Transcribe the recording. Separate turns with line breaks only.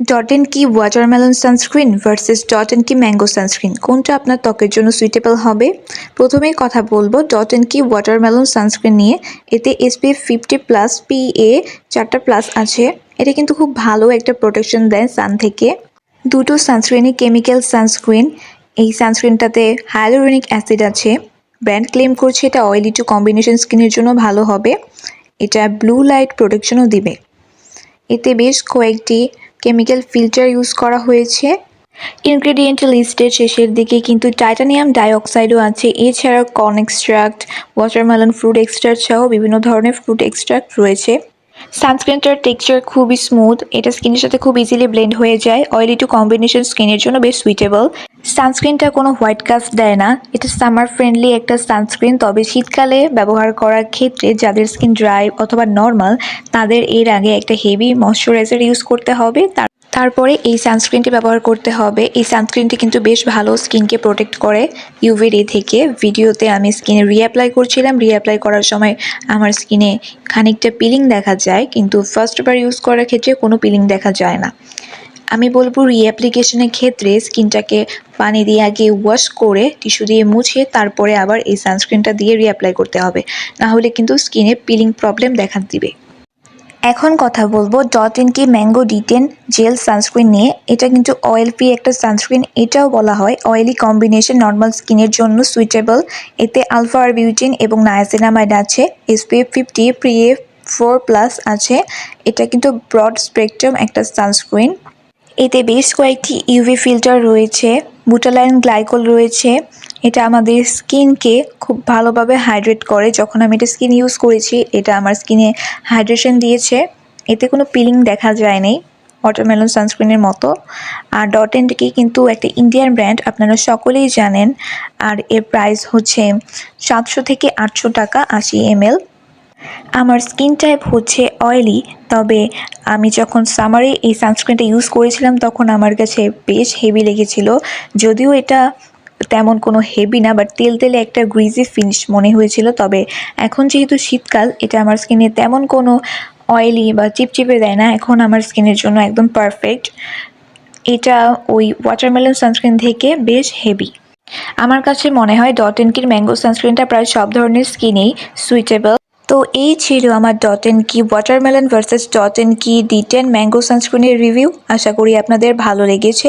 Dot and key watermelon sunscreen versus dot and key mango sunscreen কোনটা আপনার ত্বকের জন্য সুইটেবল হবে? প্রথমেই কথা বলব dot and key watermelon sunscreen নিয়ে। এতে এসপিএফ ফিফটি প্লাস পিএ চারটা প্লাস আছে। এটা কিন্তু খুব ভালো একটা প্রোটেকশন দেয় সান থেকে। দুটো সানস্ক্রিনই কেমিক্যাল সানস্ক্রিন এই সানস্ক্রিনটাতে হাইলোরেনিক অ্যাসিড আছে। ব্র্যান্ড ক্লেম করছে এটা অয়েলি টু কম্বিনেশন স্কিনের জন্য ভালো হবে। এটা ব্লু লাইট প্রোটেকশনও দিবে। এতে বেশ কয়েকটি কেমিক্যাল ফিল্টার ইউজ করা হয়েছে। ইনগ্রেডিয়েন্ট লিস্টের শেষের দিকে কিন্তু টাইটানিয়াম ডাইঅক্সাইডও আছে। এছাড়াও corn extract watermelon fruit extract সহ বিভিন্ন ধরনের ফ্রুট এক্সট্রাক্ট রয়েছে। সানস্ক্রিনটার টেক্সচার খুবই স্মুথ এটা স্কিনের সাথে খুব ইজিলি ব্লেন্ড হয়ে যায়। অয়েলি টু কম্বিনেশন স্কিনের জন্য বেশ সুইটেবল সানস্ক্রিনটা কোনো হোয়াইট কাস্ট দেয় না। এটা সামার ফ্রেন্ডলি একটা সানস্ক্রিন, তবে শীতকালে ব্যবহার করার ক্ষেত্রে যাদের স্কিন ড্রাই অথবা নর্মাল, তাদের এর আগে একটা হেভি ময়শ্চারাইজার ইউজ করতে হবে। তার, তারপরে এই সানস্ক্রিনটি ব্যবহার করতে হবে। এই সানস্ক্রিনটি কিন্তু বেশ ভালো স্কিনকে প্রোটেক্ট করে। ইউভি রে থেকে ভিডিওতে আমি স্কিনে রিঅ্যাপ্লাই করছিলাম। রিঅ্যাপ্লাই করার সময় আমার স্কিনে খানিকটা পিলিং দেখা যায়, কিন্তু ফার্স্টবার ইউজ করার ক্ষেত্রে কোনো পিলিং দেখা যায় না। আমি বলব রিঅ্যাপ্লিকেশনের ক্ষেত্রে স্কিনটাকে পানি দিয়ে আগে ওয়াশ করে টিস্যু দিয়ে মুছে তারপরে আবার এই সানস্ক্রিনটা দিয়ে রিঅ্যাপ্লাই করতে হবে। না হলে কিন্তু স্কিনে পিলিং প্রবলেম দেখা দিবে। এখন কথা বলব dot and key mango detan gel sunscreen নিয়ে। এটা কিন্তু অয়েল ফ্রি একটা সানস্ক্রিন এটাও বলা হয় অয়েলি কম্বিনেশন নর্মাল স্কিনের জন্য সুইটেবল এতে আলফা আর বিউটিন এবং নায়াসিনামাইড আছে। এসপিএফ ফিফটি প্রিএফ ফোর প্লাস আছে। এটা কিন্তু ব্রড স্পেকট্রাম একটা সানস্ক্রিন এতে বেশ কয়েকটি ইউভি ফিল্টার রয়েছে বুটালাইন গ্লাইকোল রয়েছে। এটা আমাদের স্কিনকে খুব ভালোভাবে হাইড্রেট করে। যখন আমি এটা স্কিন ইউজ করেছি, এটা আমার স্কিনে হাইড্রেশন দিয়েছে। এতে কোনো পিলিং দেখা যায় যায়নি ওয়াটারমেলন সানস্ক্রিনের মতো। আর ডট এন্ড কি কিন্তু একটা ইন্ডিয়ান ব্র্যান্ড আপনারা সকলেই জানেন। আর এর প্রাইস হচ্ছে সাতশো থেকে আটশো টাকা আশি এমএল আমার স্কিন টাইপ হচ্ছে অয়েলি তবে আমি যখন সামারে এই সানস্ক্রিনটা ইউজ করেছিলাম, তখন আমার কাছে বেশ হেভি লেগেছিল। যদিও এটা তেমন কোনো হেভি না বাট তেল তেলে একটা গ্রিজি ফিনিশ মনে হয়েছিল। তবে এখন যেহেতু শীতকাল, এটা আমার স্কিনে তেমন কোনো অয়েলি বা চিপচিপে দেয় না। এখন আমার স্কিনের জন্য একদম পারফেক্ট এটা ওই ওয়াটারমেলন সানস্ক্রিন থেকে বেশ হেভি আমার কাছে মনে হয় ডট এন কির ম্যাঙ্গো সানস্ক্রিনটা প্রায় সব ধরনের স্কিনেই সুইটেবল তো এই ছিল আমার dot and key watermelon versus dot and key detan mango সানস্ক্রিনের review আশা করি আপনাদের ভালো লেগেছে।